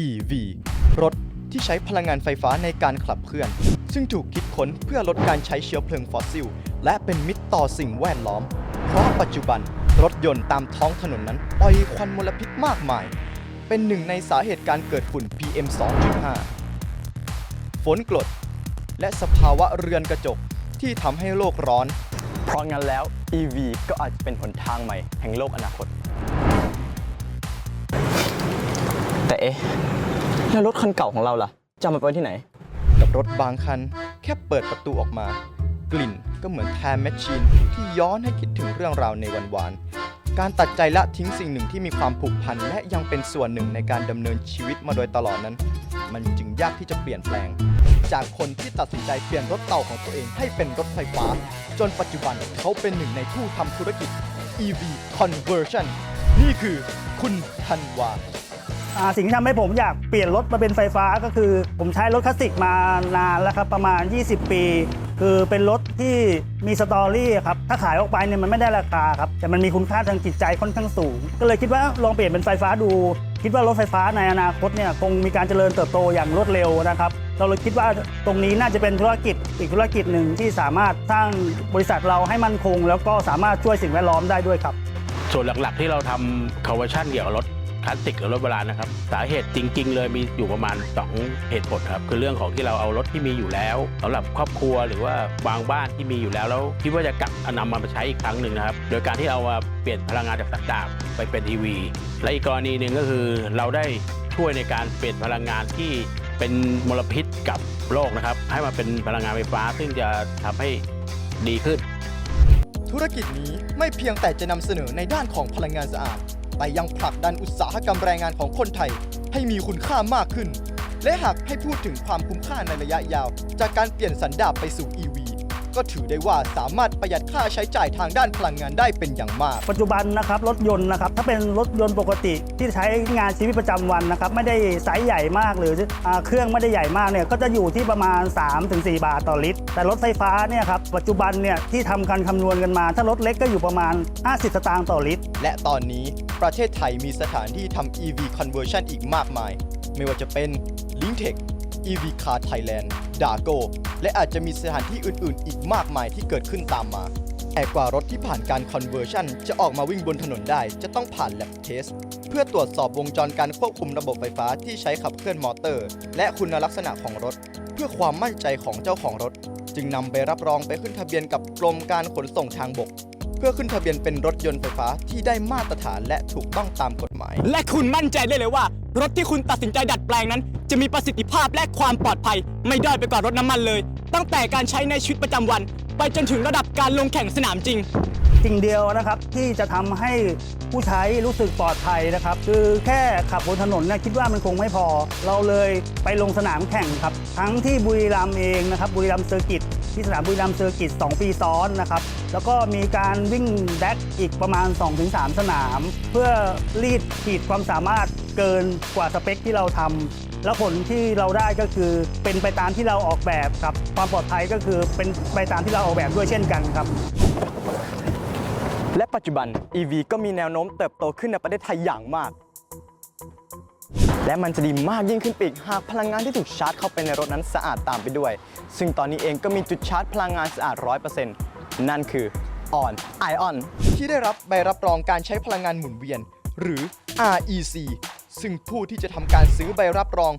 EV รถที่ใช้พลังงานไฟฟ้าในการขับเคลื่อน ซึ่งถูกคิดค้นเพื่อลดการใช้เชื้อเพลิงฟอสซิล และเป็นมิตรต่อสิ่งแวดล้อม เพราะปัจจุบันรถยนต์ตามท้องถนนนั้นปล่อยควันมลพิษมากมาย เป็นหนึ่งในสาเหตุการเกิดฝุ่น PM 2.5 ฝนกรดและสภาวะเรือนกระจกที่ทำให้โลกร้อน เพราะงั้นแล้ว EV ก็อาจจะเป็นหนทางใหม่แห่งโลกอนาคต เอ๊ะแล้วรถคันเก่าของเราล่ะจะเอามาไว้ที่ไหน กับรถบางคัน แค่เปิดประตูออกมา กลิ่นก็เหมือนแทมแมชชีนที่ย้อนให้คิดถึงเรื่องราวในวันวานการตัดใจละทิ้งสิ่งหนึ่งที่มีความผูกพัน และยังเป็นส่วนหนึ่งในการดำเนินชีวิตมาโดยตลอดนั้น มันจึงยากที่จะเปลี่ยนแปลง จากคนที่ตัดสินใจเปลี่ยนรถเต่าของตัวเองให้เป็นรถไฟฟ้า จนปัจจุบันเขาเป็นหนึ่งในผู้ทำธุรกิจ EV conversion นี่คือคุณธันวา อ่าสิ่งที่ทำให้ผมอยากเปลี่ยนรถมาเป็นไฟฟ้าก็คือ ผมใช้รถคลาสสิกมานานแล้วครับประมาณ 20 ปี คือเป็นรถที่มีสตอรี่ครับถ้าขายออกไปเนี่ยมันไม่ได้ราคาครับแต่มันมีคุณค่าทางจิตใจค่อนข้างสูง ก็เลยคิดว่าลองเปลี่ยนเป็นไฟฟ้าดู คิดว่ารถไฟฟ้าในอนาคตเนี่ยคงมีการเจริญเติบโตอย่างรวดเร็วนะครับ เราเลยคิดว่าตรงนี้น่าจะเป็นธุรกิจอีกธุรกิจหนึ่งที่สามารถสร้างบริษัทเราให้มั่นคง แล้วก็สามารถช่วยสิ่งแวดล้อมได้ด้วยครับ ส่วนหลักๆที่เราทำ conversion เกี่ยวกับรถ คลาสสิกหรือรถโบราณนะครับ สาเหตุจริง ๆ เลยมีอยู่ประมาณ 2 เหตุผลครับ คือเรื่องของที่เราเอารถที่มีอยู่แล้วสำหรับครอบครัวหรือว่าบางบ้านที่มีอยู่แล้วแล้วคิดว่าจะกลับเอานำมาใช้อีกครั้งหนึ่งนะครับ โดยการที่เรามาเปลี่ยนพลังงานจากสันดาปไปเป็น EV และอีกกรณีหนึ่งก็คือเราได้ช่วยในการเปลี่ยนพลังงานที่เป็นมลพิษกับโลกนะครับ ให้มาเป็นพลังงานไฟฟ้า ซึ่งจะทำให้ดีขึ้น ธุรกิจนี้ไม่เพียงแต่จะนำเสนอในด้านของพลังงานสะอาด แต่ยังผลักดันอุตสาหกรรมแรงงานของคนไทย ให้มีคุณค่ามากขึ้น และหากให้พูดถึงความคุ้มค่าในระยะยาว จากการเปลี่ยนสันดาปไปสู่ EV ก็ถือได้ว่าสามารถประหยัดค่าใช้จ่ายทางด้านพลังงานได้เป็นอย่างมาก ปัจจุบันนะครับรถยนต์นะครับถ้าเป็นรถยนต์ปกติที่ใช้งานชีวิตประจำวันนะครับไม่ได้ไซส์ใหญ่มากหรืออาเครื่องไม่ได้ใหญ่มากเนี่ยก็จะอยู่ที่ประมาณ 3-4 บาทต่อลิตร แต่รถไฟฟ้าเนี่ยครับปัจจุบันเนี่ยที่ทำการคำนวณกันมา ถ้ารถเล็กก็อยู่ประมาณ 50 สตางค์ต่อลิตร และตอนนี้ประเทศไทยมีสถานที่ทำ EV conversion อีกมากมาย ไม่ว่าจะเป็น Linktech EV Car Thailand Dago และอาจจะมีสถานที่อื่นๆ อีกมากมายที่เกิดขึ้นตามมาแต่กว่ารถที่ผ่านการ conversion จะออกมาวิ่งบนถนนได้ จะต้องผ่าน lab test เพื่อตรวจสอบวงจรการควบคุมระบบไฟฟ้าที่ใช้ขับเคลื่อนมอเตอร์ และคุณลักษณะของรถ เพื่อความมั่นใจของเจ้าของรถ จึงนำไปรับรองไปขึ้นทะเบียนกับกรมการขนส่งทางบก พื่อขึ้นทะเบียนเป็นรถยนต์ไฟฟ้าที่ได้มาตรฐานและถูกต้องตามกฎหมาย และคุณมั่นใจได้เลยว่า รถที่คุณตัดสินใจดัดแปลงนั้น จะมีประสิทธิภาพและความปลอดภัย ไม่ด้อยไปกว่ารถน้ำมันเลย ตั้งแต่การใช้ในชีวิตประจำวัน ไปจนถึงระดับการลงแข่งสนามจริง สิ่งเดียวนะครับที่จะทำให้ผู้ใช้รู้สึกปลอดภัยนะครับ คือแค่ขับบนถนนเนี่ยคิดว่ามันคงไม่พอ เราเลยไปลงสนามแข่งครับ ทั้งที่บุรีรัมย์เองนะครับบุรีรัมย์เซอร์กิตที่สนามบุรีรัมย์เซอร์กิต2ปีซ้อนนะครับ แล้วก็มีการวิ่งแดกอีกประมาณ 2-3 สนาม เพื่อรีดขีดความสามารถเกินกว่าสเปคที่เราทำแล้วผลที่เราได้ก็คือเป็นไปตามที่เราออกแบบครับ ความปลอดภัยก็คือเป็นไปตามที่เราออกแบบด้วยเช่นกันครับ และปัจจุบัน EV ก็มีแนวโน้มเติบโตขึ้นในประเทศไทยอย่างมาก และมันจะดีมากยิ่งขึ้นไปอีกหากพลังงานที่ถูกชาร์จเข้าไปในรถนั้นสะอาดตามไปด้วย ซึ่งตอนนี้เองก็มีจุดชาร์จพลังงานสะอาด 100% นั่นคือ On Ion ที่ได้รับใบรับรองการใช้พลังงานหมุนเวียน หรือ REC ซึ่งผู้ที่จะทำการซื้อใบรับรอง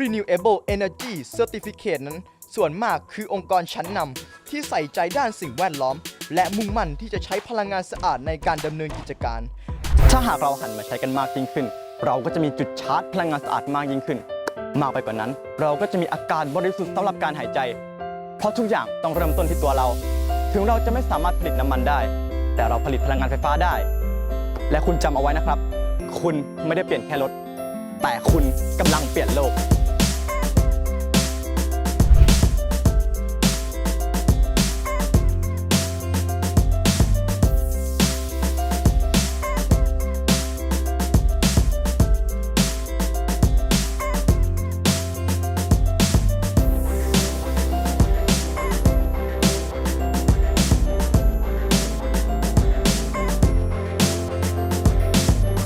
Renewable Energy Certificate นั้น ส่วนมากคือองค์กรชั้นนำที่ใส่ใจด้านสิ่งแวดล้อม และมุ่งมั่นที่จะใช้พลังงานสะอาดในการดำเนินกิจการ ถ้าหากเราหันมาใช้กันมากยิ่งขึ้น เราก็จะมีจุดชาร์จพลังงานสะอาดมากยิ่งขึ้น มากไปกว่านั้น เราก็จะมีอากาศบริสุทธิ์สำหรับการหายใจ เพราะทุกอย่างต้องเริ่มต้นที่ตัวเรา ถึงเราจะไม่สามารถผลิตน้ำมันได้ แต่เราผลิตพลังงานไฟฟ้าได้ และคุณจำเอาไว้นะครับ คุณไม่ได้เปลี่ยนแค่รถ แต่คุณกำลังเปลี่ยนโลก